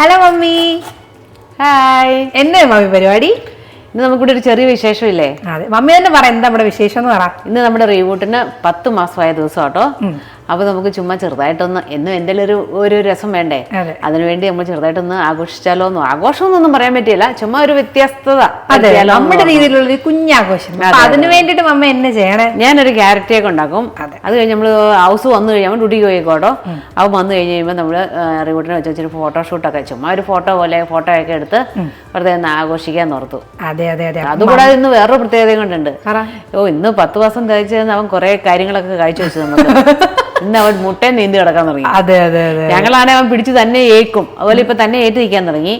Hello mummy. Hi എന്നെ mummy പരിപാടി? ഇന്ന് നമുക്കിവിടെ ഒരു ചെറിയ വിശേഷമില്ലേ? അതെ. മമ്മി തന്നെ പറ എന്താ നമ്മുടെ വിശേഷം എന്ന് പറ. ഇന്ന് നമ്മുടെ റീവൂട്ടിന് പത്ത് മാസമായ ദിവസം കേട്ടോ അപ്പൊ നമുക്ക് ചുമ്മാ ചെറുതായിട്ടൊന്ന് എന്നും എന്തെങ്കിലും ഒരു ഒരു രസം വേണ്ടേ? അതെ. അതിനുവേണ്ടി നമ്മൾ ചെറുതായിട്ടൊന്ന് ആഘോഷിച്ചാലോ എന്നോ ആഘോഷമൊന്നും പറയാൻ പറ്റിയില്ല ചുമ്മാ ഒരു വ്യത്യസ്തത അതെ നമ്മുടെ രീതിയിലുള്ള ഒരു കുഞ്ഞാഘോഷം. അതിന് വേണ്ടിട്ട് മമ്മ എന്നെ ചെയ്യണേ? ഞാനൊരു ക്യാരറ്റ് കേക്ക് ഉണ്ടാക്കും. അതെ. കഴിഞ്ഞ് നമ്മൾ ഹൗസ് വന്നു കഴിയുമ്പോൾ ഡ്യൂട്ടിക്ക് പോയിക്കോട്ടോ അവൻ വന്നു കഴിഞ്ഞ് കഴിയുമ്പോൾ നമ്മൾ റിവോട്ടിനെ വെച്ച് വെച്ചൊരു ഫോട്ടോഷൂട്ടൊക്കെ ചുമ്മാ ഒരു ഫോട്ടോ പോലെ ഫോട്ടോ ഒക്കെ എടുത്ത് വെറുതെ ഒന്ന് ആഘോഷിക്കാൻ ഓർത്തു. അതെ അതെ അതെ. അതുകൂടാതെ ഇന്ന് വേറൊരു പ്രത്യേകതയും കൊണ്ടുണ്ട്. ഓ ഇന്ന് പത്ത് മാസം തയ്ച്ചതെന്ന് അവൻ കുറെ കാര്യങ്ങളൊക്കെ കാഴ്ച വെച്ചു നമുക്ക്. ഇന്ന് അവൻ മുട്ടയും നീന്തി കിടക്കാൻ തുടങ്ങി. അതെ അതെ അതെ. ഞങ്ങളാണെ അവൻ പിടിച്ച് തന്നെ ഏക്കും. അതുപോലെ ഇപ്പൊ തന്നെ ഏറ്റ് നിൽക്കാൻ തുടങ്ങി.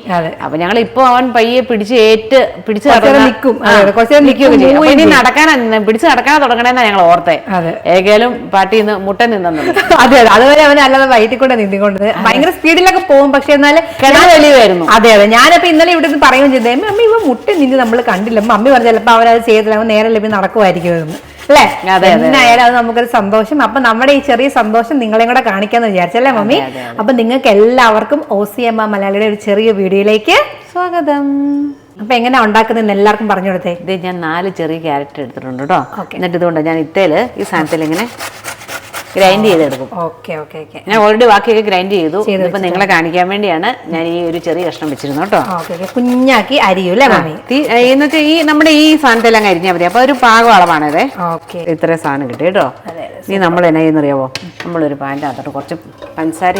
അപ്പൊ ഞങ്ങൾ ഇപ്പൊ അവൻ പയ്യെ പിടിച്ച് ഏറ്റ് പിടിച്ച് നിൽക്കും. നടക്കാനാ പിടിച്ച് നടക്കാനാ തുടങ്ങണേന്നാ ഞങ്ങൾ ഓർത്തെ. ഏകേലും പാട്ടി നിന്ന് മുട്ട നിന്നു അതെ അതെ. അതുവരെ അവൻ അല്ലാതെ വയറ്റിൽ കൂടെ നീന്തിക്കൊണ്ട് ഭയങ്കര സ്പീഡിലൊക്കെ പോകും. പക്ഷെ എന്നാലും വലിയുമായിരുന്നു അതെ അതെ. ഞാനപ്പോ ഇന്നലെ ഇവിടെ നിന്ന് പറയുകയും ചെയ്തേ. അമ്മ ഇവ മുട്ട നിന്ന് നമ്മൾ കണ്ടില്ല. അമ്മ പറഞ്ഞ ചിലപ്പോ അവരത് ചെയ്തില്ല അവൻ നേരെ ലഭ്യം നടക്കുമായിരിക്കും അല്ലേ? അതെ, അതെ. നമുക്കൊരു സന്തോഷം. അപ്പൊ നമ്മുടെ ഈ ചെറിയ സന്തോഷം നിങ്ങളെയും കൂടെ കാണിക്കാന്ന് വിചാരിച്ചല്ലേ മമ്മി? അപ്പൊ നിങ്ങൾക്ക് എല്ലാവർക്കും ഒ സി എം മലയാളിയുടെ ഒരു ചെറിയ വീഡിയോയിലേക്ക് സ്വാഗതം. അപ്പൊ എങ്ങനെ ഉണ്ടാക്കുന്നതെന്ന് എല്ലാവർക്കും പറഞ്ഞു കൊടുത്തേ. ഇത് ഞാൻ നാല് ചെറിയ ക്യാരറ്റ് എടുത്തിട്ടുണ്ട് കേട്ടോ. എന്നിട്ട് ഇതുകൊണ്ട് ഞാൻ ഇത്തേൽ ഈ സാധനത്തിൽ ഇങ്ങനെ ഗ്രൈൻഡ് ചെയ്തെടുക്കും. Okay okay okay. ഞാൻ ഓൾറെഡി ബാക്കിയൊക്കെ ഗ്രൈൻഡ് ചെയ്തു. ഇപ്പൊ നിങ്ങളെ കാണിക്കാൻ വേണ്ടിയാണ് ഞാൻ ഈ ഒരു ചെറിയ കഷ്ണം വെച്ചിരുന്നു കേട്ടോ. കുഞ്ഞാക്കി അരിയൂല്ലേ എന്നിട്ട് ഈ നമ്മുടെ ഈ സാധനത്തെല്ലാം അരിഞ്ഞാൽ മതി. അപ്പൊ ഒരു പാകം അളവാണ് ഓക്കെ. ഇത്രയും സാധനം കിട്ടി കേട്ടോ. നീ ഇനി നമ്മൾ എന്നാ ചെയ്യുന്നറിയാവോ? നമ്മളൊരു പാന്റെ അകത്തോട്ട് കുറച്ച് പഞ്ചസാര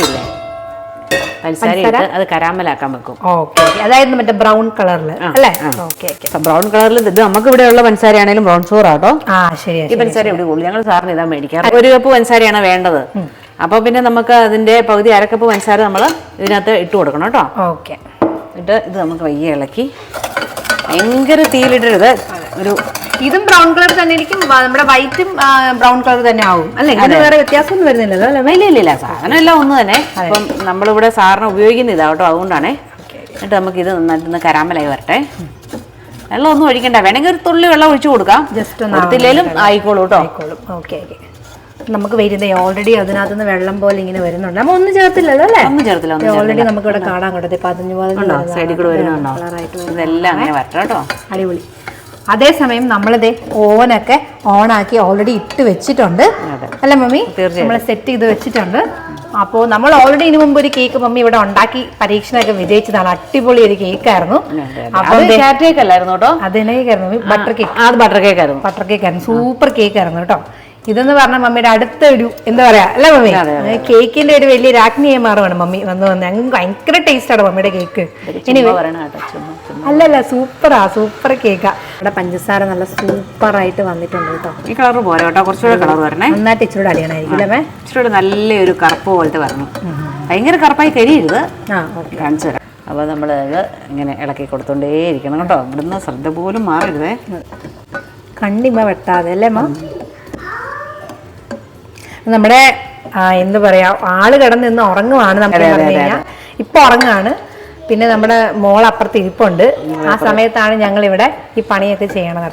ഇല്ലേ പഞ്ചസാര? ഇട്ട് അത് കരാമലാക്കാൻ വെക്കും. ഓക്കെ അതായത് മറ്റേ ബ്രൗൺ കളറിൽ അല്ലേ? ഓക്കെ ബ്രൗൺ കളറിൽ ഇത് നമുക്ക് ഇവിടെ ഉള്ള പഞ്ചസാരയാണെങ്കിലും ബ്രൗൺ ചോറാട്ടോ ആ ശരിയാ ഈ പഞ്ചസാര ഇവിടെ കൂടുതൽ ഞങ്ങൾ സാറിന് ഇതാ മേടിക്കാറ് ഒരു കപ്പ് പഞ്ചസാരയാണ് വേണ്ടത്. അപ്പൊ പിന്നെ നമുക്ക് അതിന്റെ പകുതി അരക്കപ്പ് പഞ്ചസാര നമ്മൾ ഇതിനകത്ത് ഇട്ട് കൊടുക്കണം കേട്ടോ. ഓക്കെ. എന്നിട്ട് ഇത് നമുക്ക് വയ്യ ഇളക്കി. ഭയങ്കര തീയിലിടരുത്. ഒരു ഇതും ബ്രൗൺ കളർ തന്നെ ഇരിക്കും നമ്മുടെ വൈറ്റും ബ്രൗൺ കളർ തന്നെ ആവും. അല്ലെ? അത്. വേറെ വ്യത്യാസമൊന്നും വരുന്നില്ലല്ലോ അല്ലേ? ഇല്ല ഇല്ല ഇല്ല. സാധനം എല്ലാം ഒന്ന് തന്നെ. അപ്പം നമ്മളിവിടെ സാറിന് ഉപയോഗിക്കുന്ന ഇതാ കേട്ടോ അതുകൊണ്ടാണേ. എന്നിട്ട് നമുക്ക് ഇത് നന്നായിട്ടൊന്ന് കരാമലായി വരട്ടെ. വെള്ളം ഒന്നും ഒഴിക്കണ്ട. വേണമെങ്കിൽ ഒരു തുള്ളി വെള്ളം ഒഴിച്ചു കൊടുക്കാം. ജസ്റ്റ് ഒന്ന് കൊടുത്തില്ലേലും ആയിക്കോളൂ കേട്ടോ. Okay okay. നമുക്ക് വരുന്നേ ഓൾറെഡി അതിനകത്തുനിന്ന് വെള്ളം പോലെ ഇങ്ങനെ വരുന്നുണ്ട്. നമ്മൾ ഒന്നും ചേർത്തില്ലല്ലോ അല്ലേ? ഒന്നും ചേർത്തില്ല ഓൾറെഡി നമുക്ക് ഇവിടെ കാണാൻ കണ്ടത് പതിനഞ്ച് പോലെ പതിനഞ്ച് സൈഡിൽ കൂടെ വരുന്നുണ്ടോ? കളറായിട്ട് ഇതെല്ലാം അങ്ങനെ വരട്ടെ അടിപൊളി. അതേസമയം നമ്മളിത് ഓവനൊക്കെ ഓണാക്കി ഓൾറെഡി ഇട്ട് വെച്ചിട്ടുണ്ട്. അല്ല മമ്മി. നമ്മൾ സെറ്റ് ചെയ്ത് വെച്ചിട്ടുണ്ട്. അപ്പോൾ നമ്മൾ ഓൾറെഡി ഇതിനു മുമ്പ് ഒരു കേക്ക് മമ്മി ഇവിടെ ഉണ്ടാക്കി പരീക്ഷണമൊക്കെ വിജയിച്ചതാണ്. അടിപൊളി ഒരു കേക്കായിരുന്നു അത് കേക്ക് അല്ലായിരുന്നു കേട്ടോ. അതിനേക്കായിരുന്നു മമ്മി. ബട്ടർ കേക്ക് അത് ബട്ടർ കേക്ക് ആയിരുന്നു. ബട്ടർ കേക്ക് ആയിരുന്നു. സൂപ്പർ കേക്ക് ആയിരുന്നു കേട്ടോ. ഇതെന്ന് പറഞ്ഞ മമ്മിയുടെ അടുത്ത ഒരു എന്താ പറയാ അല്ല മമ്മി? കേക്കിന്റെ ഒരു വലിയ രാജ്ഞിയെ മാറുവാണ് മമ്മി വന്ന് വന്ന്. ഞങ്ങൾക്ക് ഭയങ്കര ടേസ്റ്റ് ആണ് മമ്മിയുടെ കേക്ക്. അല്ലല്ല സൂപ്പറാ സൂപ്പർ കേക്കാ. ഇവിടെ പഞ്ചസാര നല്ല സൂപ്പർ ആയിട്ട് വന്നിട്ടുണ്ട് കേട്ടോ. ഈ കളർ പോരാ കേട്ടോ കുറച്ചുകൂടെ കളർ വരണേ. നന്നായിട്ട് ഇച്ചിരി അടിയണായിരിക്കും അല്ലേ? ഇച്ചിരി നല്ലൊരു കറുപ്പ് പോലത്തെ വരണം. ഭയങ്കര കറുപ്പായി കരിയരുത്. കാണിച്ചു തരാം. അപ്പോൾ നമ്മൾ ഇത് ഇങ്ങനെ ഇളക്കി കൊടുത്തോണ്ടേ ഇരിക്കണം കേട്ടോ. ഇവിടുന്ന് ശ്രദ്ധ പോലും മാറരുതേ. കണ്ണിമ വെട്ടാതെ അല്ലേ മാ നമ്മുടെ എന്ത് പറയാ ആൾ കിടന്ന് നിന്ന് ഉറങ്ങുവാണ് നമുക്ക് കഴിഞ്ഞാൽ ഇപ്പൊ ഉറങ്ങാണ്. പിന്നെ നമ്മുടെ മോൾ അപ്പുറത്ത് ഇരിപ്പുണ്ട്. ആ സമയത്താണ് ഞങ്ങൾ ഇവിടെ ഈ പണിയൊക്കെ ചെയ്യണത്.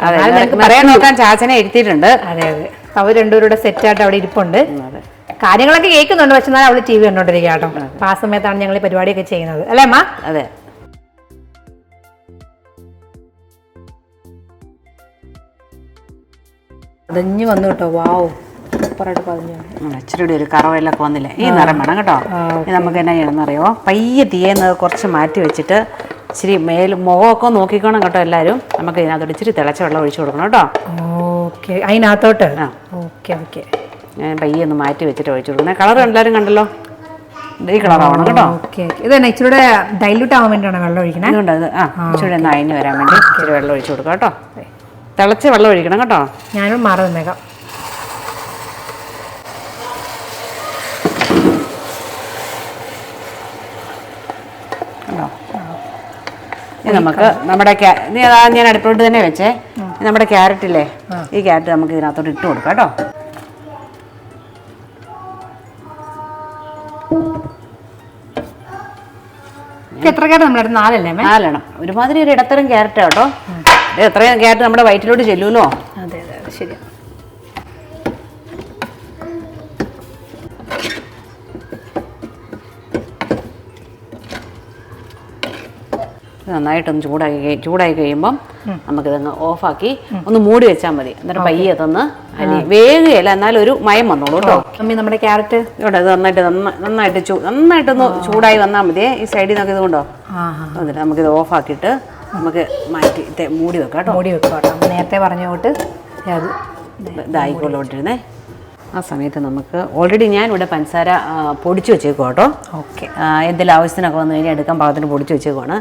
പറയാൻ നോക്കാൻ ചാച്ചനെ എഴുത്തിയിട്ടുണ്ട് അതെ അതെ. അവർ രണ്ടുപേരുടെ സെറ്റായിട്ട് അവിടെ ഇരിപ്പുണ്ട്. കാര്യങ്ങളൊക്കെ കേൾക്കുന്നുണ്ട് പക്ഷെ എന്നാലും അവൾ ടി വി കണ്ടോണ്ടിരിക്കുക കേട്ടോ. അപ്പൊ ആ സമയത്താണ് ഞങ്ങൾ ഈ പരിപാടിയൊക്കെ ചെയ്യുന്നത്. അല്ലേ അമ്മ? അതെ. അതഞ്ഞു വന്നു കേട്ടോ. വാവ് സൂപ്പറായിട്ട് പതിഞ്ഞു. ഇച്ചിരി കൂടി ഒരു കറവയിലൊക്കെ വന്നില്ല? ഈ നിറം വേണം കേട്ടോ. നമുക്ക് എന്നാ ചെയ്യണമെന്നറിയോ? പയ്യെ തീയെന്ന് കുറച്ച് മാറ്റി വെച്ചിട്ട് ഇച്ചിരി മേൽ മുഖമൊക്കെ നോക്കിക്കോണം കേട്ടോ എല്ലാവരും. നമുക്ക് ഇതിനകത്തോട് ഇച്ചിരി തിളച്ച വെള്ളം ഒഴിച്ചു കൊടുക്കണം കേട്ടോ. ഓക്കെ. അതിനകത്തോട്ട്? ആ. Okay okay. ഞാൻ പയ്യെ ഒന്ന് മാറ്റി വെച്ചിട്ട് ഒഴിച്ചു കൊടുക്കുന്നത് കളർ എല്ലാവരും കണ്ടല്ലോ? ഈ കളറാവണം കേട്ടോ. ഇത് തന്നെ ഇച്ചിരി ഡൈല്യൂട്ട് ആവാൻ വേണ്ടിയാണ് വെള്ളം ഒഴിക്കണേ? അതുകൊണ്ട് അത് ആ ഇച്ചിരി ഒന്ന് അയഞ്ഞ് വരാൻ വേണ്ടി ഇച്ചിരി വെള്ളം ഒഴിച്ചു കൊടുക്കാം കേട്ടോ. തിളച്ച് വെള്ളം ഒഴിക്കണം കേട്ടോ. ഞാനും മാറി നിന്നേക്കാം. നമുക്ക് നമ്മുടെ ഞാൻ അടുപ്പിലോട്ട് തന്നെ വെച്ചേ. നമ്മുടെ ക്യാരറ്റ് ഇല്ലേ? ഈ ക്യാരറ്റ് നമുക്ക് ഇതിനകത്തോട്ട് ഇട്ട് കൊടുക്കാം കേട്ടോ. എത്ര കാര്യം നമ്മുടെ അടുത്ത്? നാലല്ലേ നാലെണ്ണം. ഒരുമാതിരി ഒരു ഇടത്തരം ക്യാരറ്റ് കേട്ടോ. ഇത് എത്രയും ക്യാരറ്റ് നമ്മുടെ വയറ്റിലോട്ട് ചെല്ലുമല്ലോ. അതെ അതെ ശരി നന്നായിട്ടൊന്ന് ചൂടാക്കി ചൂടായി കഴിയുമ്പം നമുക്കിതങ്ങ് ഓഫാക്കി ഒന്ന് മൂടി വെച്ചാൽ മതി. എന്നിട്ട് പയ്യെ തന്ന് അരി വേഗയല്ല എന്നാലും ഒരു മയം വന്നോളൂ കേട്ടോ അമ്മി നമ്മുടെ ക്യാരറ്റ്? ഇവിടെ ഇത് നന്നായിട്ട് നന്ന- നന്നായിട്ട് ചൂ നന്നായിട്ടൊന്ന് ചൂടായി വന്നാൽ മതിയേ ഈ സൈഡിൽ നിന്നൊക്കെ ഇതുകൊണ്ടോ? എന്നിട്ട് നമുക്കിത് ഓഫാക്കിയിട്ട് നമുക്ക് മാറ്റി മൂടി വെക്കാം കേട്ടോ മൂടി വെക്കാം കേട്ടോ നേരത്തെ പറഞ്ഞോട്ട് ഇതായിക്കോളൂ അത് ഇതായിക്കൊള്ളോണ്ടിരുന്നേ ആ സമയത്ത് നമുക്ക് ഓൾറെഡി ഞാൻ ഇവിടെ പഞ്ചസാര പൊടിച്ചു വെച്ചേക്കും കേട്ടോ. ഓക്കെ. എന്തെങ്കിലും ആവശ്യത്തിനൊക്കെ വന്നു കഴിഞ്ഞാൽ എടുക്കാൻ പാകത്തിന് പൊടിച്ചു വെച്ചേക്കുവാണ്.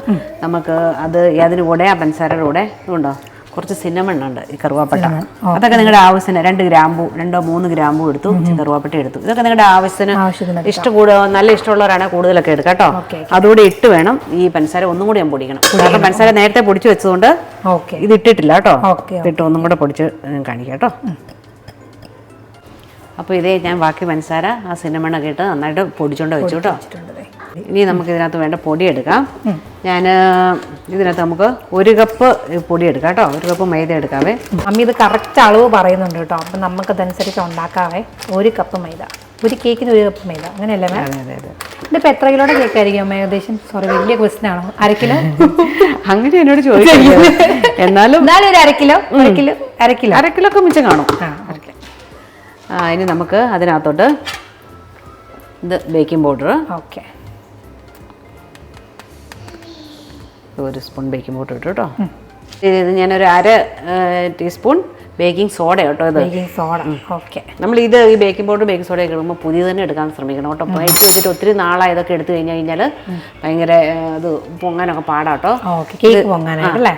നമുക്ക് അത് അതിന് കൂടെ ആ പഞ്ചസാരയുടെ കൂടെ ഉണ്ടോ കുറച്ച് സിന്നമൺ ഉണ്ട് ഈ കറുവാപ്പട്ട. അതൊക്കെ നിങ്ങളുടെ ആവശ്യത്തിന് രണ്ട് ഗ്രാമ്പു രണ്ടോ മൂന്ന് ഗ്രാമ്പു എടുത്തു കറുവാപ്പട്ട എടുത്തു. ഇതൊക്കെ നിങ്ങളുടെ ആവശ്യത്തിന് ഇഷ്ടം കൂടുക നല്ല ഇഷ്ടമുള്ളവരാണ് കൂടുതലൊക്കെ എടുക്കാം കേട്ടോ. അതുകൂടെ ഇട്ട് വേണം ഈ പഞ്ചസാര ഒന്നും കൂടി ഞാൻ പൊടിക്കണം. കാരണം പഞ്ചസാര നേരത്തെ പൊടിച്ചു വെച്ചതുകൊണ്ട് ഇത് ഇട്ടിട്ടില്ല കേട്ടോ. ഇട്ട് ഒന്നും കൂടെ പൊടിച്ച് ഞാൻ കാണിക്കാം കേട്ടോ. അപ്പോൾ ഇതേ ഞാൻ ബാക്കി പഞ്ചസാര ആ സിനിമണ ഇട്ട് നന്നായിട്ട് പൊടിച്ചോണ്ട് വെച്ചു കേട്ടോ. ഇനി നമുക്ക് ഇതിനകത്ത് വേണ്ട പൊടി എടുക്കാം. ഞാൻ ഇതിനകത്ത് നമുക്ക് ഒരു കപ്പ് പൊടി എടുക്കാം കേട്ടോ. ഒരു കപ്പ് മൈദ എടുക്കാവേ. അമ്മ ഇത് കറക്റ്റ് അളവ് പറയുന്നുണ്ട് കേട്ടോ. അപ്പം നമുക്കതനുസരിച്ച് ഉണ്ടാക്കാവേ. ഒരു കപ്പ് മൈദ. ഒരു കേക്കിന് ഒരു കപ്പ് മൈദ. അങ്ങനെയല്ലേ അതെ അതെ അതെ. ഇതിപ്പോൾ എത്ര കിലോയുടെ കേക്ക് ആയിരിക്കും അമ്മ? ഏകദേശം സോറി വലിയ ക്വസ്റ്റൻ ആണോ? അര കിലോ? അങ്ങനെ എന്നോട് ചോദിച്ചു എന്നാലും എന്നാലും ഒരു അര കിലോ ഒരു കിലോ അര കിലോ. അര കിലോ ഒക്കെ മിച്ചം കാണും. ഇനി നമുക്ക് അതിനകത്തോട്ട് ഇത് ബേക്കിംഗ് പൗഡർ ഓക്കെ ഒരു സ്പൂൺ ബേക്കിംഗ് പൗഡർ ഇട്ടു കേട്ടോ. ഇത് ഞാനൊരു അര ടീസ്പൂൺ ബേക്കിംഗ് സോഡ കേട്ടോ ഇത്. Baking soda. ഓക്കെ. നമ്മൾ ഇത് ഈ ബേക്കിംഗ് പൗഡർ ബേക്കിംഗ് സോഡ ഒക്കെ ഇടുമ്പോൾ പുതിയ തന്നെ എടുക്കാൻ ശ്രമിക്കണം കേട്ടോ. പയറ്റ് വെച്ചിട്ട് ഒത്തിരി നാളായി ഇതൊക്കെ എടുത്തു കഴിഞ്ഞു കഴിഞ്ഞാൽ ഭയങ്കര ഇത് പൊങ്ങാനൊക്കെ പാടാട്ടോ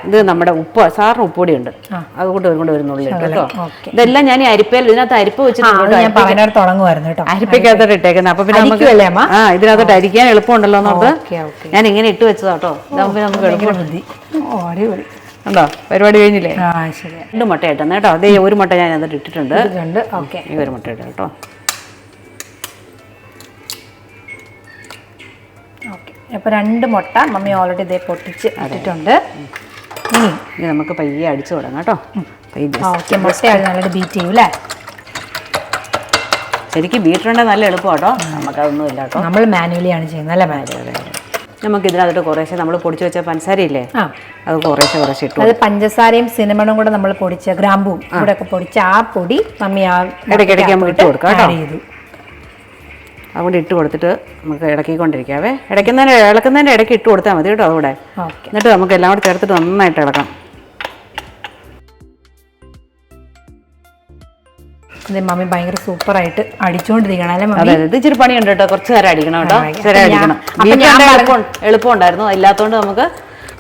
ഇത് നമ്മുടെ ഉപ്പ് സാറിന് ഉപ്പുപൊടി ഉണ്ട്. അതുകൊണ്ട് ഒരു കൊണ്ട് വരുന്നുള്ളു കേട്ടോ. ഇതെല്ലാം ഞാൻ ഈ അരിപ്പയിൽ ഇതിനകത്ത് അരിപ്പ് വെച്ചിട്ടുണ്ട് അരിപ്പയ്ക്കകത്തോട്ട് ഇട്ടേക്കുന്നത് അപ്പൊ പിന്നെ നമുക്ക്? ആ ഇതിനകത്തോട്ട് അരിക്കാൻ എളുപ്പമുണ്ടല്ലോ എന്നോർത്ത് ഞാൻ ഇങ്ങനെ ഇട്ട് വെച്ചതാട്ടോ നമുക്ക് എളുപ്പം. ഉണ്ടോ പരിപാടി കഴിഞ്ഞില്ലേ? രണ്ട് മുട്ട ഇട്ടെന്ന് കേട്ടോ. അതേ ഒരു മുട്ട ഞാൻ അതിട്ട് ഇട്ടിട്ടുണ്ട്. ഓക്കെ. ഈ ഒരു മുട്ട ഇട്ടു കേട്ടോ. ഓക്കെ. അപ്പോൾ രണ്ട് മുട്ട മമ്മി ഓൾറെഡി ഇതേ പൊട്ടിച്ച് ഇട്ടിട്ടുണ്ട്. ഇനി ഇനി നമുക്ക് പയ്യെ അടിച്ചു തുടങ്ങാം കേട്ടോ. ഓക്കെ. മുട്ട നല്ലത് ബീറ്റ് ചെയ്യും അല്ലേ? ശരിക്കും ബീറ്ററുണ്ടെങ്കിൽ നല്ല എളുപ്പമാട്ടോ നമുക്കതൊന്നും ഇല്ല കേട്ടോ. നമ്മൾ മാനുവലിയാണ് ചെയ്യുന്നത് അല്ലേ മാനുവൽ നമുക്ക് ഇതിനകത്തോട്ട് കുറേശ്ശെ നമ്മൾ പൊടിച്ചു വെച്ച പഞ്ചസാരയില്ലേ? ആ. അത് കുറേശ്ശെ കുറേശ്ശെ ഇട്ടു അത് പഞ്ചസാരയും സിനിമണും കൂടെ നമ്മൾ പൊടിച്ച ഗ്രാമ്പും കൂടെ ഒക്കെ പൊടിച്ച ആ പൊടി മമ്മി ആ ഇടയ്ക്കിടയ്ക്ക് നമുക്ക് ഇട്ട് കൊടുക്കാം കേട്ടോ. അതുകൊണ്ട് ഇട്ട് കൊടുത്തിട്ട് നമുക്ക് ഇളക്കിക്കൊണ്ടിരിക്കാവേ. ഇടയ്ക്കുന്നതിന് ഇളക്കുന്നതിന്റെ ഇടയ്ക്ക് ഇട്ട് കൊടുത്താൽ മതി കേട്ടോ അവിടെ. ഓക്കെ. എന്നിട്ട് നമുക്ക് എല്ലാം കൂടെ ചേർത്തിട്ട് നന്നായിട്ട് ഇളക്കാം. ഇത് മമ്മി ഭയങ്കര സൂപ്പറായിട്ട് അടിച്ചുകൊണ്ടിരിക്കണം അല്ലേ മമ്മി? അതെ അതെ. ഇത് ഇച്ചിരി പണിയുണ്ട് കേട്ടോ. കുറച്ച് നേരം അടിക്കണം കേട്ടോ. അപ്പൊ ഞാൻ- അടിക്കണം. അപ്പൊ ഞാൻ എളുപ്പം എളുപ്പം ഉണ്ടായിരുന്നു ഇല്ലാത്തതുകൊണ്ട് നമുക്ക്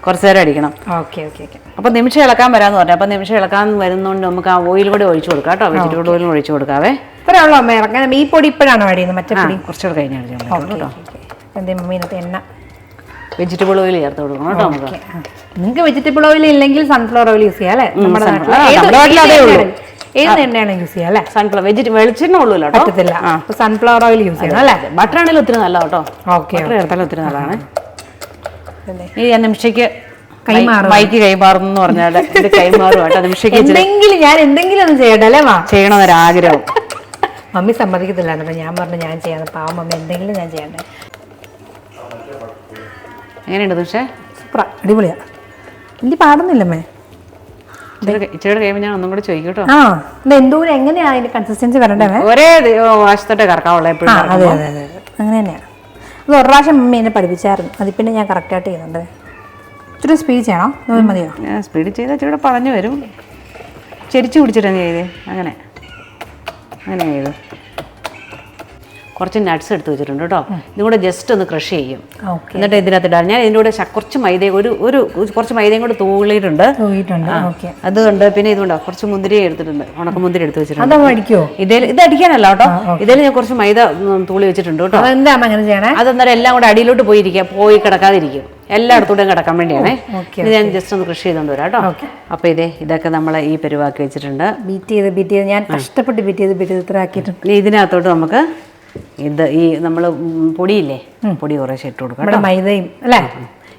കുറച്ച് നേരം അടിക്കണം. Okay okay okay. അപ്പോൾ നിമിഷം ഇളക്കാൻ വരാന്ന് പറഞ്ഞു. അപ്പൊ നിമിഷം ഇളക്കാൻ വരുന്നോണ്ട് നമുക്ക് ആ ഓയിൽ കൂടെ ഒഴിച്ചു കൊടുക്കാം കേട്ടോ. വെജിറ്റബിൾ ഓയിലും ഒഴിച്ചു കൊടുക്കാവേ. അമ്മ. ഇറങ്ങാൻ ഈ പൊടി ഇപ്പോഴാണോ ആഡ് ചെയ്യുന്നത് മറ്റേ ആ പൊടി? കുറച്ചുകൂടെ കഴിഞ്ഞ് അടിച്ചാൽ മതി കേട്ടോ. എന്തേ മമ്മി ഇതിനകത്ത് എണ്ണ? വെജിറ്റബിൾ ഓയിൽ ചേർത്ത് കൊടുക്കണം കേട്ടോ നമുക്ക്. നിങ്ങൾക്ക് വെജിറ്റബിൾ ഓയിൽ ഇല്ലെങ്കിൽ സൺഫ്ലവർ ഓയിൽ യൂസ് ചെയ്യാം അല്ലേ? നമ്മുടെ sunflower. നാട്ടിൽ ആ, നമ്മുടെ നാട്ടിൽ അതേ ഉള്ളൂ. ഏത് എണ്ണയാണ് യൂസ് ചെയ്യാം അല്ലേ? സൺഫ്ലവർ വെജിറ്റ് വെളിച്ചെണ്ണ ഉള്ളൂ പറ്റത്തില്ല. സൺഫ്ലവർ ഓയിൽ യൂസ് ചെയ്യണം അല്ലേ? ബട്ടർ ആണെങ്കിലും ഒത്തിരി നല്ല കേട്ടോ. ഓക്കെ ബട്ടർ ചേർത്താലും ഒത്തിരി നല്ലതാണ്? ഈ ഞാൻ നിമിഷയ്ക്ക്. മൈക്ക് കൈമാറും എന്ന് പറഞ്ഞാൽ ഇത് കൈമാറും കേട്ടോ. നിമിഷയ്ക്ക് എന്തെങ്കിലും ഞാൻ എന്തെങ്കിലും ഒന്ന് ചെയ്യട്ടെ അല്ലേ മാ ചെയ്യണമെന്നൊരാഗ്രഹം. മമ്മി സമ്മതിക്കത്തില്ലായിരുന്നു. ഞാൻ പറഞ്ഞു ഞാൻ ചെയ്യാം. പാവം മമ്മി എന്തെങ്കിലും ഞാൻ ചെയ്യണ്ടേ. എങ്ങനെയുണ്ട് പക്ഷേ സൂപ്പറാ. അടിപൊളിയാ. വലിയ പാടുന്നില്ലമ്മേ. ഇച്ചിരി കഴിയുമ്പോൾ ഞാൻ ഒന്നും കൂടെ ചോദിക്കും ആ ഇത് എന്തോരം എങ്ങനെയാ അതിന്റെ കൺസിസ്റ്റൻസി വരണ്ടേ മേ? ഒരേ വശത്തോട്ട് കറക്കാവുള്ള എപ്പോഴും അതെ അതെ അതെ അതെ. അങ്ങനെ തന്നെയാണ് അത് ഒരു പ്രാവശ്യം എന്നെ പഠിപ്പിച്ചായിരുന്നു. അത് പിന്നെ ഞാൻ കറക്റ്റായിട്ട് ചെയ്യുന്നുണ്ട്. ഇച്ചിരി സ്പീഡ് ചെയ്യണോ? മതിയോ? സ്പീഡ് ചെയ്താൽ ഇച്ചിരി പറഞ്ഞു വരും. ചെരിച്ചു പിടിച്ചിട്ടാണ് ചെയ്തേ. അങ്ങനെ. അങ്ങനെ ചെയ്തു. കുറച്ച് നട്ട്സ് എടുത്ത് വെച്ചിട്ടുണ്ട് കേട്ടോ. ഇതും കൂടെ ജസ്റ്റ് ഒന്ന് ക്രഷ് ചെയ്യും. എന്നിട്ട് ഇതിനകത്ത് ഇടാം. ഞാൻ ഇതിന്റെ കൂടെ കുറച്ച് മൈദ ഒരു ഒരു കുറച്ച് മൈദയും കൂടെ തൂളിയിട്ടുണ്ട് അതുകൊണ്ട് പിന്നെ ഇതുകൊണ്ടോ കുറച്ച് മുന്തിരി എടുത്തിട്ടുണ്ട്. ഉണക്ക മുന്തിരി എടുത്ത് വെച്ചിട്ടുണ്ട്. ഇതേ ഇത് അടിക്കാനല്ല കേട്ടോ. ഇതിൽ ഞാൻ കുറച്ച് മൈദ തൂളി വെച്ചിട്ടുണ്ട് കേട്ടോ. അങ്ങനെ ചെയ്യണേ? അതെന്നേരം എല്ലാം കൂടെ അടിയിലോട്ട് പോയിരിക്കുക. പോയി കിടക്കാതിരിക്കും. എല്ലായിടത്തൂടെയും കിടക്കാൻ വേണ്ടിയാണേ. ഇത് ഞാൻ ജസ്റ്റ് ഒന്ന് കൃഷി ചെയ്തുകൊണ്ട് വരാം കേട്ടോ. അപ്പൊ ഇതേ ഇതൊക്കെ നമ്മൾ ഈ പെരുവാക്കി വെച്ചിട്ടുണ്ട്. ബീറ്റ് ചെയ്ത് ബീറ്റ് ചെയ്ത്. ഞാൻ കഷ്ടപ്പെട്ട് ബീറ്റ് ചെയ്ത് ബീറ്റ് ചെയ്ത് ഇത്ര ആക്കിയിട്ടുണ്ട്. ഇതിനകത്തോട്ട് നമുക്ക് ഇത് ഈ നമ്മൾ പൊടിയില്ലേ? പൊടി കുറേശ്ശെ ഇട്ട് കൊടുക്കാം മൈദയും അല്ലേ?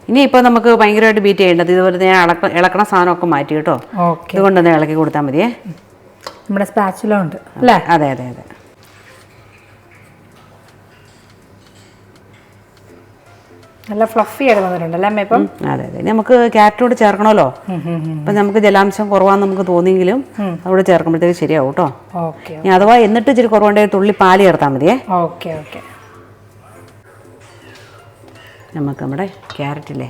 ഇനി ഇപ്പോൾ നമുക്ക് ഭയങ്കരമായിട്ട് ബീറ്റ് ചെയ്യേണ്ടത് ഇതുപോലെ ഞാൻ ഇളക്ക ഇളക്കണ സാധനമൊക്കെ മാറ്റി കേട്ടോ. ഓക്കെ. ഇതുകൊണ്ടൊന്ന് ഇളക്കി കൊടുത്താൽ മതിയേ. നമ്മുടെ സ്പാച്ചുല ഉണ്ട് അല്ലേ? അതെ അതെ അതെ. നല്ല ഫ്ലഫി ആയിട്ട് വന്നിട്ടുണ്ട് അല്ലേ ഇപ്പം? അതെ അതെ. നമുക്ക് ക്യാരറ്റോട് ചേർക്കണമല്ലോ? അപ്പം നമുക്ക് ജലാംശം കുറവാന്ന് നമുക്ക് തോന്നിയെങ്കിലും അതോടെ ചേർക്കുമ്പോഴത്തേക്ക് ശരിയാവും കേട്ടോ. ഇനി അഥവാ എന്നിട്ട് ഇച്ചിരി കുറവുണ്ടെങ്കിൽ തുള്ളി പാൽ ചേർത്താൽ മതിയേ. Okay okay. നമുക്ക് നമ്മുടെ ക്യാരറ്റില്ലേ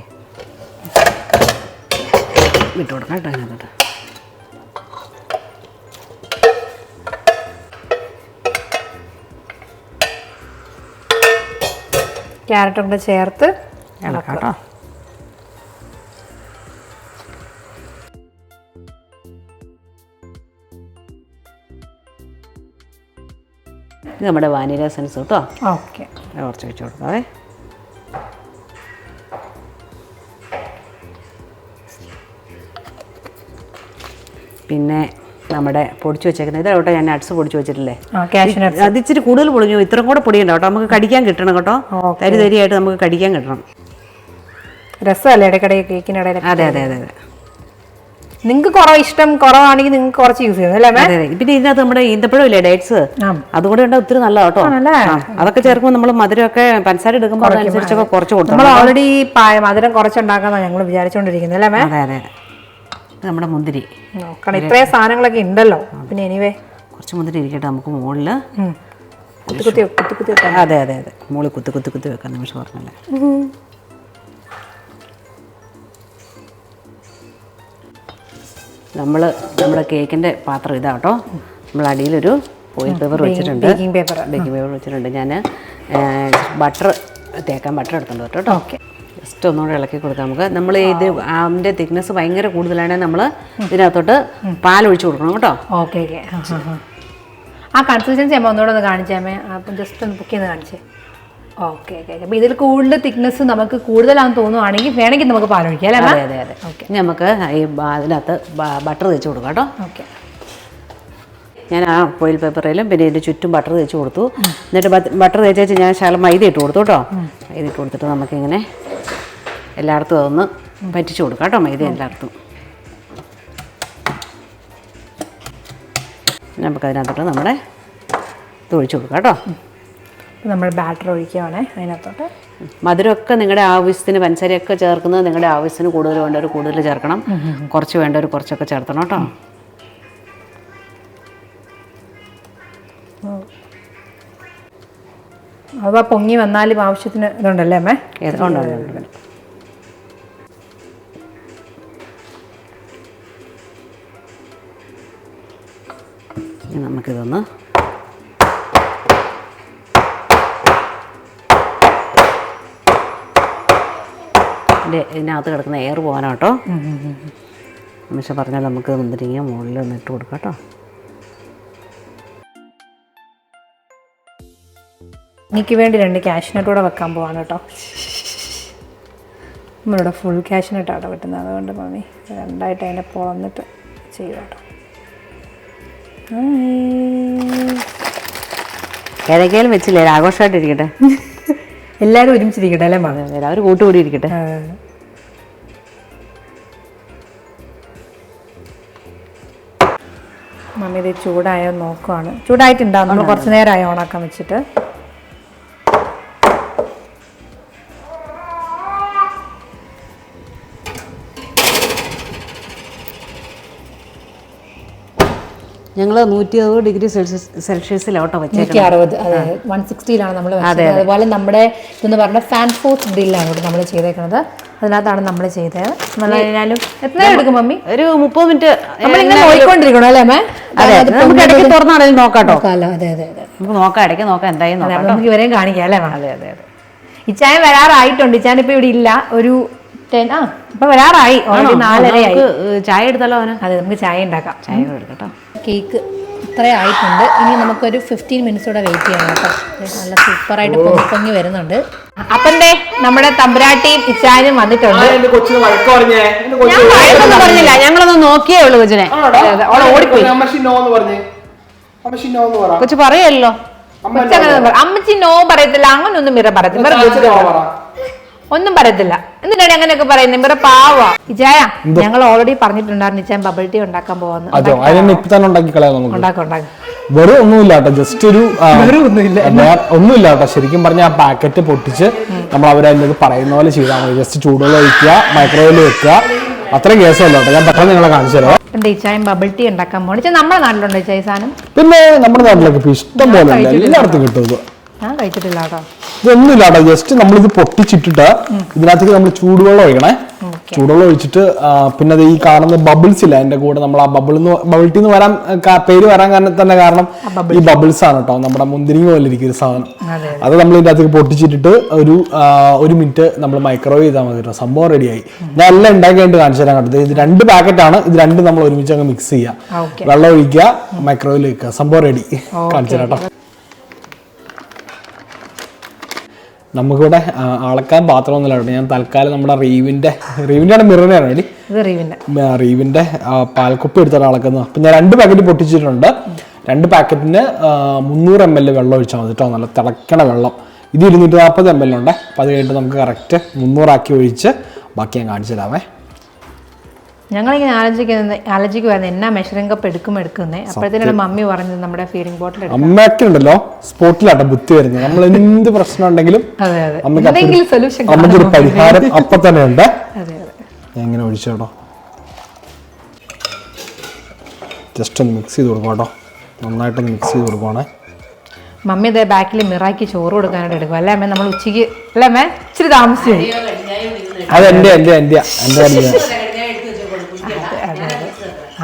വിട്ടു കൊടുക്കാം കേട്ടോ അതിനകത്തോട്ട് ക്യാരറ്റും കൂടെ ചേർത്ത് കേട്ടോ. ഇത് നമ്മുടെ വാനില സെൻസ് കേട്ടോ. ഓക്കെ. കുറച്ച് വെച്ച് കൊടുക്കാവേ. പിന്നെ നമ്മുടെ പൊടിച്ച് വെച്ചേക്കുന്നത്. ഇതോട്ടെ ഞാൻ നട്ട്സ് പൊടിച്ച് വെച്ചിട്ടില്ലേ? അതിച്ചിരി കൂടുതൽ പൊടിഞ്ഞു ഇത്രയും കൂടെ പൊടിയുണ്ടോ കേട്ടോ. നമുക്ക് കടിക്കാൻ കിട്ടണം കേട്ടോ. തരി തരിയായിട്ട് നമുക്ക് കടിക്കാൻ കിട്ടണം. രസമല്ലേ ഇടയ്ക്കിടയിൽ കേക്കിനിടയിൽ അതെ അതെ അതെ അതെ. നിങ്ങൾക്ക് കുറവ് ഇഷ്ടം കുറവാണെങ്കിൽ നിങ്ങൾക്ക് കുറച്ച് യൂസ് ചെയ്യുന്നു അല്ലേ അതെ പിന്നെ ഇതിനകത്ത് നമ്മുടെ ഈന്തപ്പഴം ഇല്ലേ ഡേറ്റ്സ് അതുകൊണ്ട് അതുകൂടെ ഉണ്ട് ഒത്തിരി നല്ല കേട്ടോ അതൊക്കെ ചേർക്കുമ്പോൾ നമ്മൾ മധുരമൊക്കെ പഞ്ചസാര എടുക്കുമ്പോൾ അതനുസരിച്ചൊക്കെ കുറച്ച് കൊടുക്കും നമ്മൾ ഓൾറെഡി മധുരം കുറച്ചുണ്ടാക്കാന്നാണ് ഞങ്ങൾ വിചാരിച്ചുകൊണ്ടിരിക്കുന്നത് അല്ലേ അതെ അതെ നമ്മുടെ മുന്തിരി. നോക്കണം. ഇത്രയും സാധനങ്ങളൊക്കെ ഉണ്ടല്ലോ. പിന്നെ എനിവേ കുറച്ച് മുന്തിരി ഇരിക്കട്ടെ നമുക്ക് മുകളിൽ കുത്തി കുത്തി കുത്തി കുത്തി വെക്കാം. അതെ അതെ അതെ. മുകളിൽ കുത്തി കുത്തി കുത്തി വെക്കാൻ നിമിഷം പറഞ്ഞല്ലേ നമ്മൾ നമ്മുടെ കേക്കിന്റെ പാത്രം ഇതാ കേട്ടോ നമ്മൾ അടിയിലൊരു ഓയിൽ പേപ്പർ വെച്ചിട്ടുണ്ട്. ബേക്കിംഗ് പേപ്പർ ബേക്കിംഗ് പേപ്പർ വെച്ചിട്ടുണ്ട്. ഞാൻ ബട്ടർ തേക്കാൻ ബട്ടർ എടുത്തുണ്ട് കേട്ടോ ഓക്കെ. ജസ്റ്റ് ഒന്നുകൂടെ ഇളക്കി കൊടുക്കാം നമുക്ക്. നമ്മൾ ഇത് അതിന്റെ തിക്നെസ് ഭയങ്കര കൂടുതലാണെങ്കിൽ നമ്മൾ ഇതിനകത്തോട്ട് പാൽ ഒഴിച്ചു കൊടുക്കണം കേട്ടോ. Okay okay. ആ കൺസിസ്റ്റൻസി അമ്മ ഒന്നുകൂടെ ഒന്ന് കാണിച്ചേ അമ്മേ. അപ്പം ജസ്റ്റ് ഒന്ന് ബുക്ക് ചെയ്ത് കാണിച്ചേ. ഓക്കെ ഓക്കെ ഇതിൽ കൂടുതൽ തിക്നെസ് നമുക്ക് കൂടുതലാണെന്ന് തോന്നുവാണെങ്കിൽ വേണമെങ്കിൽ നമുക്ക് പാലൊഴിക്കാം അല്ലേ അതെ അതെ അതെ. ഓക്കെ നമുക്ക് ഈ അതിനകത്ത് ബട്ടർ തേച്ച് കൊടുക്കാം കേട്ടോ. ഓക്കെ ഞാൻ ആ പോയിൽ പേപ്പറിലും പിന്നെ ഇതിന്റെ ചുറ്റും ബട്ടർ തേച്ച് കൊടുത്തു. എന്നിട്ട് ബട്ടർ തേച്ച് വെച്ച് ഞാൻ ശകലം മൈദ ഇട്ട് കൊടുത്തു കേട്ടോ. മൈദ ഇട്ട് കൊടുത്തിട്ട് നമുക്കിങ്ങനെ എല്ലായിടത്തും അതൊന്ന് പറ്റിച്ചു കൊടുക്കാം കേട്ടോ മൈദ എല്ലായിടത്തും. നമുക്കതിനകത്തോട്ട് നമ്മുടെ തൊഴിച്ചു കൊടുക്കാം കേട്ടോ. നമ്മൾ ബാറ്റർ ഒഴിക്കുകയാണേ അതിനകത്തോട്ട്. മധുരമൊക്കെ നിങ്ങളുടെ ആവശ്യത്തിന് പഞ്ചസാരയൊക്കെ ചേർക്കുന്നത് നിങ്ങളുടെ ആവശ്യത്തിന് കൂടുതൽ വേണ്ടവർ കൂടുതൽ ചേർക്കണം. കുറച്ച് വേണ്ടവർ കുറച്ചൊക്കെ ചേർത്തണം കേട്ടോ. അഥവാ പൊങ്ങി വന്നാലും ആവശ്യത്തിന് ഇതുണ്ടല്ലേ അമ്മേ. നമുക്കിതൊന്ന് ഇതിന്റെ ഇതിനകത്ത് കിടക്കുന്ന എയർ പോകാനാണ് കേട്ടോ നിമിഷം പറഞ്ഞാൽ നമുക്ക് മുന്തിരിങ്ങ മുകളിൽ ഒന്ന് ഇട്ട് കൊടുക്കാം കേട്ടോ. എനിക്ക് വേണ്ടി രണ്ട് ക്യാഷ്നട്ട് കൂടെ വെക്കാൻ പോവാണ് കേട്ടോ. നമ്മളിവിടെ ഫുൾ ക്യാഷിനട്ടാണ് വെട്ടുന്നത്. അതുകൊണ്ട് മമ്മി രണ്ടായിട്ട് അതിനെ പൊളന്നിട്ട് ചെയ്യുക കേട്ടോ. ഏതൊക്കെയാലും വെച്ചില്ലേ? ആഘോഷമായിട്ടിരിക്കട്ടെ. എല്ലാവരും ഒരുമിച്ചിരിക്കട്ടെ അല്ലേ മാം എല്ലാവരും കൂട്ടുകൂടി ഇരിക്കട്ടെ. മമ്മി ഇത് ചൂടായോ നോക്കുവാണ്. ചൂടായിട്ടുണ്ടാവും നമ്മൾ കുറച്ച് നേരമായി ഓണാക്കാൻ വെച്ചിട്ട്. ഞങ്ങൾ നൂറ്റി അറുപത് ഡിഗ്രി സെൽഷ്യസ് സെൽഷ്യസിലോട്ടോ നൂറ്റി വെച്ചേക്കുന്നത് അറുപത് അതെ വൺ സിക്സ്റ്റിയിലാണ് നമ്മൾ വെച്ചത്. അതുപോലെ നമ്മുടെ ഇതെന്ന് പറഞ്ഞ ഫാൻ ഗ്രില്ലാണ് നമ്മൾ ചെയ്തേക്കുന്നത് അതിനകത്താണ് നമ്മൾ ചെയ്തത്. കഴിഞ്ഞാലും എത്ര എടുക്കും മമ്മി? ഒരു മുപ്പത് മിനിറ്റ് നമ്മളിങ്ങനെ നോക്കിക്കൊണ്ടിരിക്കണം അല്ലേ അതെ നമുക്ക് ഇടയ്ക്ക് തുറന്നാണെങ്കിലും നോക്കാം കേട്ടോ നോക്കാമല്ലോ അതെ അതെ അതെ. നമുക്ക് നോക്കാം ഇടയ്ക്ക് നോക്കാം എന്തായാലും നമുക്ക് ഇവരെയും കാണിക്കാം അല്ലേ അതെ അതെ അതെ. ഇച്ചായൻ വരാറായിട്ടുണ്ട്. ഇച്ചാൻ ഇപ്പൊ ഇവിടെ ഇല്ല. ഒരു ടെൻ ആ ഇപ്പൊ വരാറായി. ഓൾറെഡി നാലരയായി. നമുക്ക് ചായ എടുത്താലോ അവന്? അതെ നമുക്ക് ചായ ഉണ്ടാക്കാം. ചായ കൂടെ എടുക്കട്ടോ കേക്ക് ഇത്രയും ആയിട്ടുണ്ട്. ഇനി നമുക്കൊരു ഫിഫ്റ്റീൻ മിനിറ്റ്സ് കൂടെ വെയിറ്റ് ചെയ്യണം കേട്ടോ. നല്ല സൂപ്പറായിട്ട് പൊങ്ങി പൊങ്ങി വരുന്നുണ്ട്. അപ്പന്റെ നമ്മുടെ തമ്പുരാട്ടിയും ഇച്ചാനും വന്നിട്ടുണ്ട്. ഞാൻ വഴക്കൊന്നും പറഞ്ഞില്ല. ഞങ്ങളൊന്ന് നോക്കിയേ ഉള്ളൂ കൊച്ചിനെ. ഓടിപ്പോയി. കൊച്ചു പറയല്ലോ. കൊച്ചങ്ങനെ അമ്മച്ചി നോ പറയത്തില്ല. അങ്ങനൊന്നും മിറ പറയത്തില്ല. ഒന്നും പറയത്തില്ല. എന്തിനാണ് അങ്ങനെയൊക്കെ പറയുന്നത് മിറ പാവാ. ഇജായ ഞങ്ങൾ ഓൾറെഡി പറഞ്ഞിട്ടുണ്ടായിരുന്നു ഇച്ചാൻ ബബിൾ ടീ ഉണ്ടാക്കാൻ പോകുന്നത് അതെ അതിനെ ഇപ്പൊ തന്നെ ഉണ്ടാക്കി കളയാം നമുക്ക് ഉണ്ടാക്കാം ഉണ്ടാക്കാം. വെറും ഒന്നുമില്ല കേട്ടോ. ജസ്റ്റ് ഒരു ആ, വേറെ ഒന്നുമില്ല. കേട്ടോ. ശരിക്കും പറഞ്ഞ ആ പാക്കറ്റ് പൊട്ടിച്ച് നമ്മൾ അവരതിനത് പറയുന്ന പോലെ ചെയ്താൽ മതി. ജസ്റ്റ് ചൂടുവെള്ളം ഒഴിക്കുക മൈക്രോവേവിൽ വെക്കുക. അത്ര കേസല്ല കേട്ടോ. ഞാൻ പെട്ടെന്ന് നിങ്ങളെ കാണിച്ചു തരാം. എന്താ ഇച്ചായും ബബിൾ ടീ ഉണ്ടാക്കാൻ പോകണം ഇച്ചാ നമ്മുടെ നാട്ടിലുണ്ടോ ഇച്ചാ ഈ സാധനം? പിന്നെ നമ്മുടെ നാട്ടിലൊക്കെ ഇപ്പൊ ഇഷ്ടം പോലെ ഉണ്ട്. എല്ലായിടത്തും കിട്ടും ഇത്. ഞാൻ കഴിച്ചിട്ടില്ല കേട്ടോ ഇതൊന്നുമില്ല കേട്ടോ ജസ്റ്റ് നമ്മളിത് പൊട്ടിച്ചിട്ടിട്ട് ഇതിനകത്തേക്ക് നമ്മൾ ചൂടുവെള്ളം ഒഴിക്കണേ. ചൂടുവെള്ളം ഒഴിച്ചിട്ട് പിന്നെ അത് ഈ കാണുന്ന ബബിൾസ് ഇല്ല അതിന്റെ കൂടെ നമ്മൾ ആ ബബിൾ ബബിൾ ടീ എന്ന് വരാൻ പേര് വരാൻ കാരണം തന്നെ കാരണം ഈ ബബിൾസ് ആണ് കേട്ടോ നമ്മുടെ മുന്തിരിങ്ങ പോലെ ഇരിക്കുന്ന ഒരു സാധനം. അതെ നമ്മൾ ഇതിന്റെ അകത്തേക്ക് പൊട്ടിച്ചിട്ടിട്ട് ഒരു ഒരു മിനിറ്റ് നമ്മൾ മൈക്രോവേവ് ചെയ്താൽ മതി കേട്ടോ സംഭവം റെഡിയായി ഞാൻ എല്ലാം ഉണ്ടാക്കിയിട്ട് കാണിച്ചു തരാൻ കേട്ടോ. ഇത് രണ്ട് പാക്കറ്റ് ആണ് ഇത് രണ്ട് നമ്മൾ ഒരുമിച്ച് അങ്ങ് മിക്സ് ചെയ്യുക. വെള്ളം ഒഴിക്കുക മൈക്രോവേവിൽ വെക്കുക സംഭവം റെഡി കാണിച്ചു തരാം കേട്ടോ നമുക്കിവിടെ അളക്കാൻ പാത്രമൊന്നുമില്ല ഞാൻ തൽക്കാലം നമ്മുടെ റീവിന്റെ റീവിന്റെ ആണ് മിററിനാണ് വേണ്ടി റീവിന്റെ. പാൽക്കുപ്പി എടുത്താണ് അളക്കുന്നത് അപ്പം ഞാൻ രണ്ട് പാക്കറ്റ് പൊട്ടിച്ചിട്ടുണ്ട്. രണ്ട് പാക്കറ്റിന് മുന്നൂറ് എം എൽ വെള്ളം ഒഴിച്ചാൽ മതി കേട്ടോ. നല്ല തിളക്കണ വെള്ളം. ഇത് ഇരുന്നൂറ്റി നാൽപ്പത് എം എൽ ഉണ്ട്. അപ്പൊ അത് കഴിഞ്ഞിട്ട് നമുക്ക് കറക്റ്റ് മുന്നൂറാക്കി ഒഴിച്ച് ബാക്കി ഞാൻ കാണിച്ചു തരാമേ. ഞങ്ങളിങ്ങനെ ആലോചിക്കുന്നത് ആലോചിക്കുമായിരുന്നു എന്നാ മെഷറിംഗ് കപ്പ് എടുക്കും എടുക്കുന്നേ. അപ്പോഴത്തേനാണ് മമ്മി പറഞ്ഞത് നമ്മുടെ ഫീഡിംഗ് ബോട്ടിൽ എടുക്കും. അമ്മയൊക്കെ ഉണ്ടല്ലോ സ്പോട്ടിലാട്ടോ ബുദ്ധി വരുന്നത്. നമ്മൾ എന്ത് പ്രശ്നം ഉണ്ടെങ്കിലും അമ്മയ്ക്കൊരു പരിഹാരം അപ്പൊ തന്നെ ഉണ്ട്. ഞാൻ ഇങ്ങനെ ജസ്റ്റ് ഒന്ന് മിക്സ് ചെയ്ത് കൊടുക്കാം കേട്ടോ. നന്നായിട്ടൊന്ന് മിക്സ് ചെയ്ത് കൊടുക്കുവാണേ. മമ്മി ഇതേ ബാക്കിൽ മിറാക്കി ചോറ് കൊടുക്കാനായിട്ട് എടുക്കും. അല്ലേ അമ്മ? നമ്മൾ ഉച്ചയ്ക്ക് അല്ലേ അമ്മേ? ഇച്ചിരി താമസിച്ചു? അതെന്റെ എന്റെ എന്റെ എന്റെ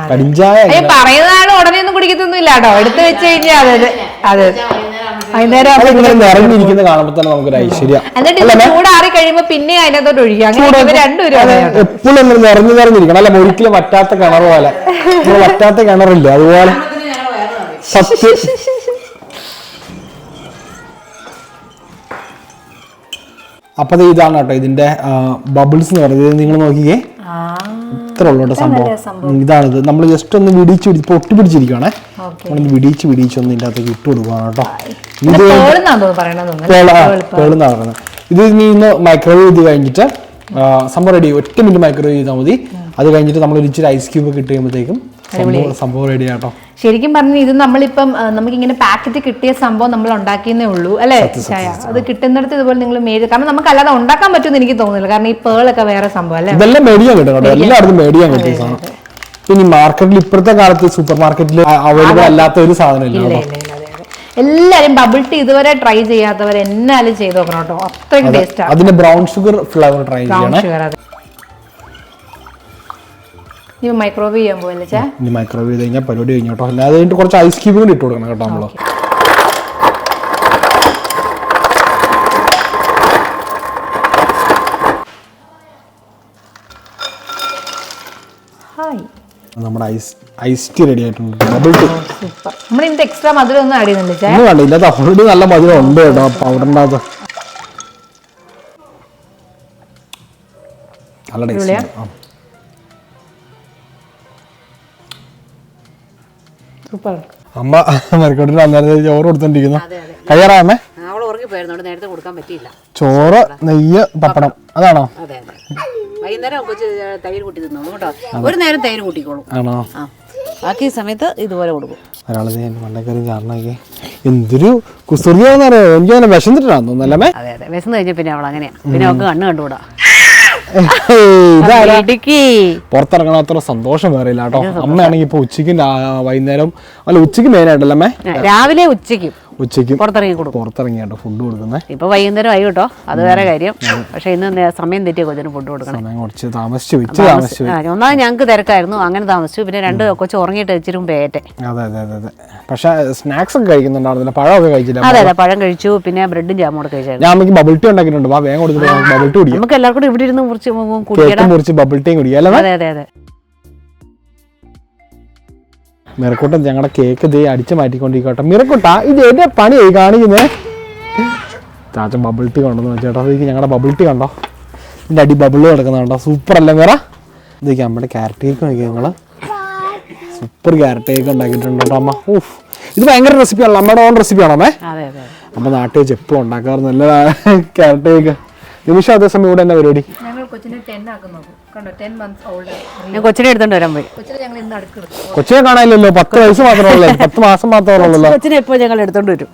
കടിഞ്ചായ പറയുന്നതാണ് ഉടനെ ഒന്നും കുടിക്കത്തൊന്നും ഇല്ല കേട്ടോ എടുത്തു വെച്ച് കഴിഞ്ഞാൽ അതെ അതെ തന്നെ നമുക്കൊരു ഐശ്വര്യ. ചൂടാറി കഴിയുമ്പോ പിന്നെ അതിനകത്തോട്ട് രണ്ടുപേരും. എപ്പോഴും നിറഞ്ഞു നിറഞ്ഞിരിക്കണം. അല്ല ഒരിക്കലും വറ്റാത്ത കിണർ പോലെ. വറ്റാത്ത കിണറില്ല അതുപോലെ. സത്യം. അപ്പൊ ഇതാണ് കേട്ടോ ഇതിന്റെ ബബിൾസ് എന്ന് പറയുന്നത്. നിങ്ങൾ നോക്കിയേ ആ. ഇത്ര സംഭവം. ഇതാണിത് നമ്മൾ ജസ്റ്റ് ഒന്ന് വിടിച്ച് പിടി പൊട്ടി പിടിച്ചിരിക്കുകയാണേ ഓക്കെ. നമ്മളൊന്ന് വിടിച്ച് വിടിച്ച് ഒന്ന് ഇതിന്റെ അകത്തേക്ക് ഇട്ട് കൊടുക്കുകയാണ് കേട്ടോ. ഇത് ഇത് പേളെന്നാന്ന് തോന്നുന്നു പറയണെന്ന് തോന്നുന്നു പേള പേൾ, പേൾ. പേളെന്നാ പറയുന്നത് ഇത് നീ ഇന്ന് മൈക്രോവേവ് ചെയ്ത് കഴിഞ്ഞിട്ട് സംഭവം റെഡി ഒറ്റ മിനിറ്റ് മൈക്രോവേവ് ചെയ്താൽ മതി. അത് കഴിഞ്ഞിട്ട് നമ്മൾ ഒരിച്ചിരി ഐസ് ക്യൂബ് ഒക്കെ ഇട്ട് കഴിയുമ്പോഴത്തേക്കും സംഭവം റെഡി ആട്ടോ ശരിക്കും പറഞ്ഞു ഇത് നമ്മളിപ്പം നമുക്ക് നമുക്കിങ്ങനെ പാക്കറ്റ് കിട്ടിയ സംഭവം നമ്മൾ ഉണ്ടാക്കിയെന്നേ ഉള്ളൂ അല്ലേ? ചായ അത് കിട്ടുന്നിടത്ത് ഇതുപോലെ നിങ്ങൾ മേടി കാരണം നമുക്ക് അല്ലാതെ ഉണ്ടാക്കാൻ പറ്റുമെന്ന് എനിക്ക് തോന്നുന്നില്ല കാരണം ഈ പേളൊക്കെ വേറെ സംഭവം അല്ലേ? ഇതെല്ലാം കിട്ടും എല്ലായിടത്തും കിട്ടും മാർക്കറ്റിൽ ഇപ്പോഴത്തെ കാലത്ത് സൂപ്പർ മാർക്കറ്റിൽ അവൈലബിൾ അല്ലാത്ത ഒരു സാധനം ഇല്ല ഇല്ല കേട്ടോ. ഇല്ല ഇല്ല അതെ അതെ. എല്ലാരും ബബിൾ ടീ ഇതുവരെ ട്രൈ ചെയ്യാത്തവർ എന്നാലും ചെയ്ത് നോക്കണം കേട്ടോ. അത്രയും ടേസ്റ്റ് അതിന്റെ ബ്രൗൺ ഷുഗർ ഫ്ലേവർ ട്രൈ ചെയ്യണേ. ഷുഗർ മൈക്രോവേവ് ചെയ്യാൻ പോവല്ലേ ചേ. ഇനി മൈക്രോവേവ് ചെയ്ത് കഴിഞ്ഞാൽ പരിപാടി കഴിഞ്ഞു കേട്ടോ. അല്ലാതെ കഴിഞ്ഞിട്ട് കുറച്ച് ഐസ് ക്യൂബ് കൂടി ഇട്ട് കൊടുക്കണം കേട്ടോ നമ്മൾ. ഹായ് നമ്മുടെ ഐസ് ഐസ് ടീ റെഡി ആയിട്ടുണ്ട്. ഡബിൾ ടീ നമ്മൾ ഇതിന്റെ എക്സ്ട്രാ മധുരം ഒന്നും ആഡ് ചെയ്യുന്നില്ല ചേ. ഒന്നും വേണ്ട ഇതിനകത്ത് ഓൾറെഡി നല്ല മധുരം ഉണ്ട് കേട്ടോ പൗഡറിന്റെ അകത്ത്. നല്ല? Taste super. അമ്മ മരക്കോട്ടിൽ അന്നേരത്തെ ചോറ് കൊടുത്തോണ്ടിരിക്കുന്നു. കഴിയാറാമേ അവൾ ഉറങ്ങി പോയിരുന്നോണ്ട് നേരത്തെ കൊടുക്കാൻ പറ്റിയില്ല. ചോറ് നെയ്യ് പപ്പടം അതാണോ? അതെ അതെ. വൈകുന്നേരം കൊച്ച് തൈര് കൂട്ടി തിന്നോളൂ കേട്ടോ? ഒരു നേരം തൈര് കൂട്ടിക്കോളും. ആണോ? ബാക്കി സമയത്ത് ഇതുപോലെ കൊടുക്കും. എന്തൊരു കുസൃതിയാണെന്നറിയോ? എനിക്ക് അങ്ങനെ അതെ അതെ. വിശന്ന് കഴിഞ്ഞ പിന്നെ അവൾ അങ്ങനെയാ. പിന്നെ അവൾക്ക് കണ്ണ് കണ്ടുകൂടാ. പുറത്തിറങ്ങണ അത്ര സന്തോഷം വേറെ ഇല്ല കേട്ടോ. അമ്മയാണെങ്കിൽ ഇപ്പൊ ഉച്ചയ്ക്കും വൈകുന്നേരം അല്ല ഉച്ചയ്ക്ക് മെയിൻ ആയിട്ടല്ലേ രാവിലെ ഉച്ചയ്ക്കും. ഉച്ചയ്ക്കും പുറത്തിറങ്ങി കൊടുക്കും. പുറത്തിറങ്ങി കേട്ടോ ഫുഡ് കൊടുക്കുന്നത് ഇപ്പൊ വൈകുന്നേരം ആയി കേട്ടോ അത് വേറെ കാര്യം. പക്ഷെ ഇന്ന് സമയം തെറ്റിയ കൊച്ചിന് ഫുഡ് കൊടുക്കണം. കുറച്ച് താമസിച്ചു വെച്ച് താമസിച്ചു. ആ, ഒന്നാമത് ഞങ്ങൾക്ക് തിരക്കായിരുന്നു അങ്ങനെ താമസിച്ചു. പിന്നെ രണ്ട് കൊച്ചു ഉറങ്ങിയിട്ട് വെച്ചിരും പേറ്റെ അതെ അതെ അതെ അതെ. പക്ഷെ സ്നാക്സ് ഒക്കെ കഴിക്കുന്നുണ്ടായിരുന്നില്ല? പഴമൊക്കെ കഴിച്ചില്ല? അതെ അതെ പഴം? കഴിച്ചു പിന്നെ ബ്രെഡും ജാമും കൂടെ കഴിച്ചായിരുന്നു. ഞാൻ ബബിൾ ടീ ഉണ്ടാക്കിയിട്ടുണ്ട്. വാ വേഗം കൊടുത്തിട്ട് ബബിൾ ടീ കുടിക്കാം. നമുക്ക് എല്ലാവർക്കും ഇവിടെ ഇരുന്ന് മുറിച്ച് മുറിച്ച് ബബിൾ ടീ കുടിക്കാം അതെ അതെ അതെ. മിറക്കൂട്ടൻ ഞങ്ങളുടെ കേക്ക് ദേ അടിച്ച് മാറ്റിക്കൊണ്ടിരിക്കട്ടെ മിറക്കൂട്ട ഇത് എന്റെ പണിയായി കാണിക്കുന്നേ. ചാച്ചൻ ബബിൾ ടീ കൊണ്ടുവന്ന്. വെച്ചേട്ടാ ഇത് ഞങ്ങളുടെ ബബിൾ ടീ കണ്ടോ? ഇതിന്റെ അടി ബബിൾ കിടക്കുന്ന കണ്ടോ? സൂപ്പർ അല്ലേ മിറ ഇതൊക്കെ നമ്മുടെ ക്യാരറ്റ് കേക്ക് നോക്കിയാൽ ഞങ്ങൾ സൂപ്പർ ക്യാരറ്റ് കേക്ക് ഉണ്ടാക്കിയിട്ടുണ്ട് കേട്ടോ അമ്മ. ഊഫ് ഇത് ഭയങ്കര റെസിപ്പിയാണല്ലോ അമ്മയുടെ ഓൺ റെസിപ്പിയാണോ അമ്മേ? അതെ അതെ അമ്മ നാട്ടിൽ വെച്ച് എപ്പോഴും ഉണ്ടാക്കാറ് നല്ല ക്യാരറ്റ് കേക്ക് നിമിഷം അതേസമയം ഇവിടെ എന്നാ പരിപാടി? കണ്ടോ ടെൻ മന്ത്സ് ഓൾഡ് ഞാൻ കൊച്ചിനെ എടുത്തോണ്ട് വരാൻ പോയി. കൊച്ചിനെ ഞങ്ങൾ ഇന്ന് കൊച്ചിനെ കാണാനില്ലല്ലോ പത്ത് വയസ്സ് മാത്രമേ ഉള്ളൂ പത്ത് മാസം മാത്രമേ ഉള്ളൂ കൊച്ചിനെ എപ്പോ ഞങ്ങൾ എടുത്തോണ്ട് വരും?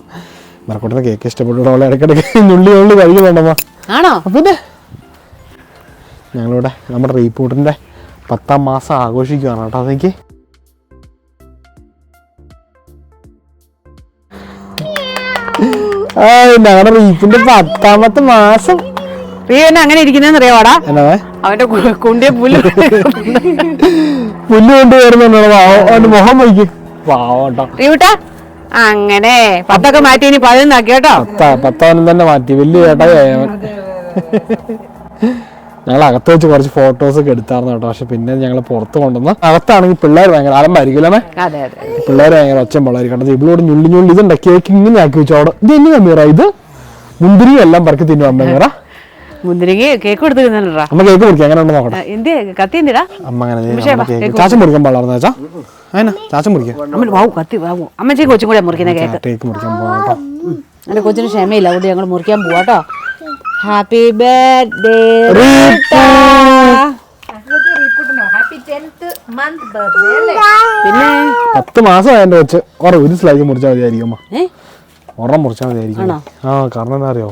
മറക്കൂട്ടിന് കേക്ക് ഇഷ്ടപ്പെട്ടു ഇടയ്ക്കിടയ്ക്ക് നുള്ളി ഉള്ളി കഴിവ് വേണ്ടമ്മ ആണോ? പിന്നെ ഞങ്ങളിവിടെ നമ്മുടെ റീപ്പോർട്ടിന്റെ പത്താം മാസം ആഘോഷിക്കുകയാണ് കേട്ടോ അതെനിക്ക്. ഞങ്ങളുടെ റീപ്പിന്റെ പത്താമത്തെ മാസം. എന്നെ അങ്ങനെ ഇരിക്കുന്നതെന്ന് അറിയാവാടാ അവന്റെ കുണ്ടിയെ പുല്ല് പുല്ല് കൊണ്ട് പാവം മുഖം വയ്ക്കും അങ്ങനെ. പത്തൊക്കെ മാറ്റി ഇനി പതിനൊന്നാക്കി കേട്ടോ. പത്താ പത്തവനും തന്നെ മാറ്റി. വലിയ ചേട്ടായി ഞങ്ങൾ അകത്ത് വെച്ച് കുറച്ച് ഫോട്ടോസ് ഒക്കെ എടുത്തായിരുന്നു കേട്ടോ. പക്ഷെ പിന്നെ ഞങ്ങൾ പുറത്ത് കൊണ്ടുവന്ന അകത്താണെങ്കിൽ പിള്ളേർ ഭയങ്കര അതെ പിള്ളേർ ഭയങ്കര ഒച്ചം പിള്ളേർ കണ്ടത് ഇവളോട് ഞുള്ളി ഞുള്ളി ഇതുണ്ട്? കേക്ക് ഇങ്ങനെ ആക്കി വെച്ചോടെ ഇത് എന്നെ മീറ? ഇത് മുന്തിരി എല്ലാം പറക്കി തിന്നു അമ്മ മുന്തിരിങ്ങി കേക്ക് കൊടുത്ത് തിന്നണ്ടാ അമ്മ കേക്ക് മുറിക്കാം അങ്ങനെ ഉണ്ടോ നോക്കട്ടെ. എന്ത് കത്തി എന്തിടാ? അമ്മ അങ്ങനെ ചാച്ചൻ മുറിക്കാൻ പാടാർന്ന ചാച്ചാ. അതിനാ ചാച്ചൻ മുറിക്കാം. അമ്മ വാവു കത്തി വാവു അമ്മച്ചേ കൊച്ചും കൂടെ മുറിക്കുന്ന കേക്ക് കേക്ക് മുറിക്കാൻ പോകാം കേട്ടോ. എന്റെ കൊച്ചിന് ക്ഷമയില്ല അതുകൊണ്ട് ഞങ്ങൾ മുറിക്കാൻ പോവാട്ടോ happy birthday happy tenth month birthday അല്ലേ പിന്നെ? പത്ത് മാസം എന്റെ ഓറ ഒരു സ്ലൈസ് മുറിച്ചാൽ മതിയായിരിക്കും അമ്മ. ഒരെണ്ണം മുറിച്ചാൽ മതിയായിരിക്കും. ആ കാരണം എന്താ അറിയോ.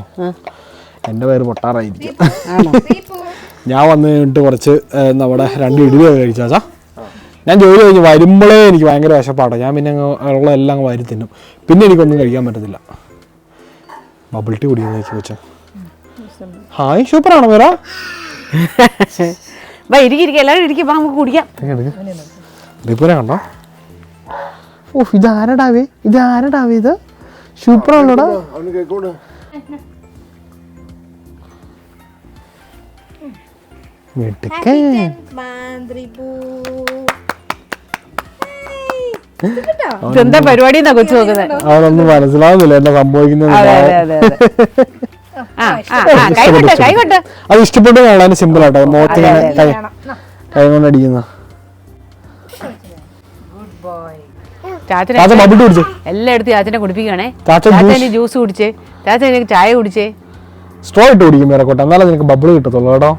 എന്റെ പേര് പൊട്ടാറായിരിക്കും. ആണോ? ഞാൻ വന്ന് കഴിഞ്ഞിട്ട് കുറച്ച് നമ്മുടെ രണ്ട് ഇടി കഴിച്ചാച്ചാ ഞാൻ ജോലി കഴിഞ്ഞ് വരുമ്പോഴേ എനിക്ക് ഭയങ്കര വിശപ്പാട്ടോ. ഞാൻ പിന്നെ അങ്ങ് ഉള്ള എല്ലാം അങ്ങ് വാരി തിന്നും. പിന്നെ എനിക്കൊന്നും കഴിക്കാൻ പറ്റത്തില്ല. ബബിൾ ടീ കുടിക്കുന്ന വെച്ച് വെച്ച ഹായ് സൂപ്പറാണോ വേറ വാ ഇരിക്കും എല്ലാവരും ഇരിക്കും. വാ നമുക്ക് കുടിക്കാം. റിപ്പൂനെ കണ്ടോ? ഓ ഇത്? സൂപ്പർ ആണോടാ ആരടാവേ ഇത് സൂപ്പറാണോടാ മിടുക്കൻ ഇതെന്താ പരിപാടി എന്നാ കൊച്ചു നോക്കുന്നത് അവനൊന്നും മനസ്സിലാവുന്നില്ല എന്താ സംഭവിക്കുന്നത് അതെ ഇഷ്ടപ്പെട്ട്? കാണാൻ സിമ്പിൾ ആട്ടോ. മുഖത്ത് കൈ കൈ കൊണ്ട് അടിക്കുന്ന. ചാച്ചനെ ചാച്ച ബബിൾ കുടിച്ചേ. എല്ലാം എടുത്ത് ചാച്ചനെ കുടിപ്പിക്കുകയാണേ. ചാച്ച ചാച്ചന് ജ്യൂസ് കുടിച്ചേ. ചാച്ചന് ചായ കുടിച്ചേ. സ്ട്രോ ഇട്ട് കുടിക്കും വേറെക്കോട്ടെ എന്നാലേ നിനക്ക് ബബിൾ കിട്ടത്തുള്ളൂ കേട്ടോ.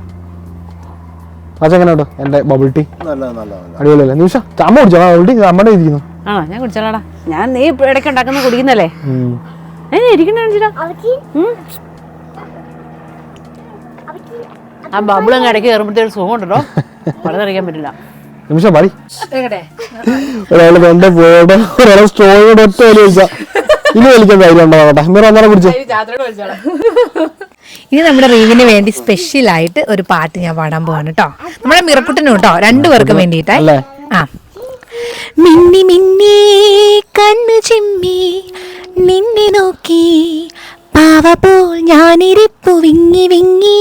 എങ്ങനെ കേട്ടോ എന്റെ ബബിൾ ടീ നല്ല നല്ല നല്ല. അടിപൊളിയല്ലേ? നിമിഷ അമ്മ കുടിച്ചോ? ബബിൾ ടീ അമ്മയുടെ ഇരിക്കുന്നു? ആണോ ഞാൻ കുടിച്ചാലാടാ ഞാൻ നീ ഇടയ്ക്ക് ഉണ്ടാക്കുന്ന കുടിക്കുന്നല്ലേ. ഏ ഇരിക്കണ ആ ബബിളങ്ങ് ഇടയ്ക്ക് കയറുമ്പോഴത്തേക്ക് സുഖം ഉണ്ടല്ലോ. പറഞ്ഞറിയിക്കാൻ പറ്റില്ല. നിമിഷം പാടി ഒരാൾ കൊണ്ട് പോയോടെ ഒരാളെ സ്ട്രോ കൂടെ ഒറ്റ വലി വലിച്ച ഇനി വലിക്കാൻ ധൈര്യം ഉണ്ടോ നോക്കട്ടെ. മീറ ഒന്നര കുടിച്ചേ. ഇനി നമ്മുടെ റീവിന് വേണ്ടി സ്പെഷ്യൽ ആയിട്ട് ഒരു പാട്ട് ഞാൻ പാടാൻ പോവാണ് കേട്ടോ നമ്മുടെ മിറക്കുട്ടനും കേട്ടോ രണ്ടുപേർക്കും വേണ്ടിയിട്ടേ? ആ. മിന്നി മിന്നി കണ്ണു ചിമ്മി നിന്നെ നോക്കി പാവ പോൽ ഞാനിരിപ്പു വിങ്ങി വിങ്ങി.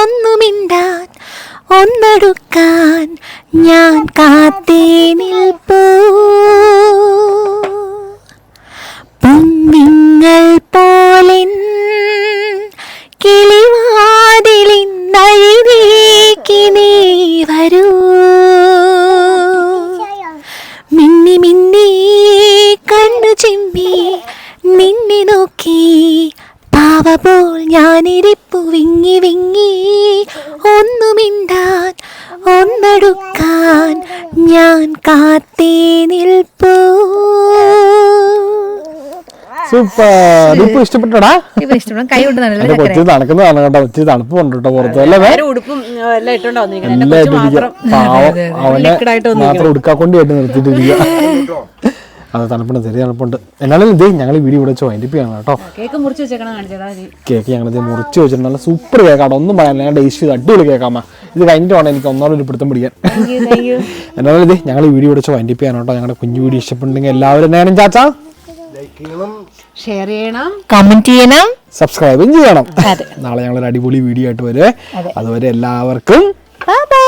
ഒന്നു മിണ്ടാൻ ഒന്നടുക്കാൻ ഞാൻ കാത്തേ നിൽപ്പൂ. പൊൻവിങ്ങൾ ഇപ്പൊ ഇഷ്ടപ്പെട്ടടാ? തണുക്കുന്നതാണ് കേട്ടോ ഒത്തിരി തണുപ്പ് ഉണ്ട് കേട്ടോ പുറത്ത് അല്ലേ ഉടുപ്പും എല്ലാം പാവം അവനെ മാത്രം നിർത്തിയിട്ടിരിക്കുക അത് തണുപ്പുണ്ട് ചെറിയ തണുപ്പുണ്ട്. എന്നാലും ഇതേ ഞങ്ങൾ ഈ വീഡിയോ ഇവിടെ വെച്ച് വൈൻഡിപ്പിയാണ് കേട്ടോ. കേക്ക് മുറിച്ച് കേക്ക് ഞങ്ങളിത് മുറിച്ച് വെച്ചിട്ട് നല്ല സൂപ്പർ കേക്കാട്ടോ ഒന്നും പറയാനില്ല. ഞാൻ ടേസ്റ്റ് ചെയ്ത് അടിപൊളി കേക്കാമ്മ ഇത് കഴിഞ്ഞിട്ട് വേണം എനിക്ക് ഒന്നാമത് ഒരു പിടുത്തം പിടിക്കാൻ. എന്നാലും ഇത് ഞങ്ങൾ ഈ വീഡിയോ വെച്ച് വൈൻഡിപ്പ് ചെയ്യാൻ കേട്ടോ. ഞങ്ങളുടെ കുഞ്ഞു വീഡിയോ ഇഷ്ടപ്പെട്ടുണ്ടെങ്കിൽ എല്ലാവരും നേരം ചാച്ചാ. ഷെയർ ചെയ്യണം. കമന്റ് ചെയ്യണം. സബ്സ്ക്രൈബും ചെയ്യണം. നാളെ ഞങ്ങൾ ഒരു അടിപൊളി വീഡിയോ ആയിട്ട് വരുവേ അതുവരെ എല്ലാവർക്കും ബൈ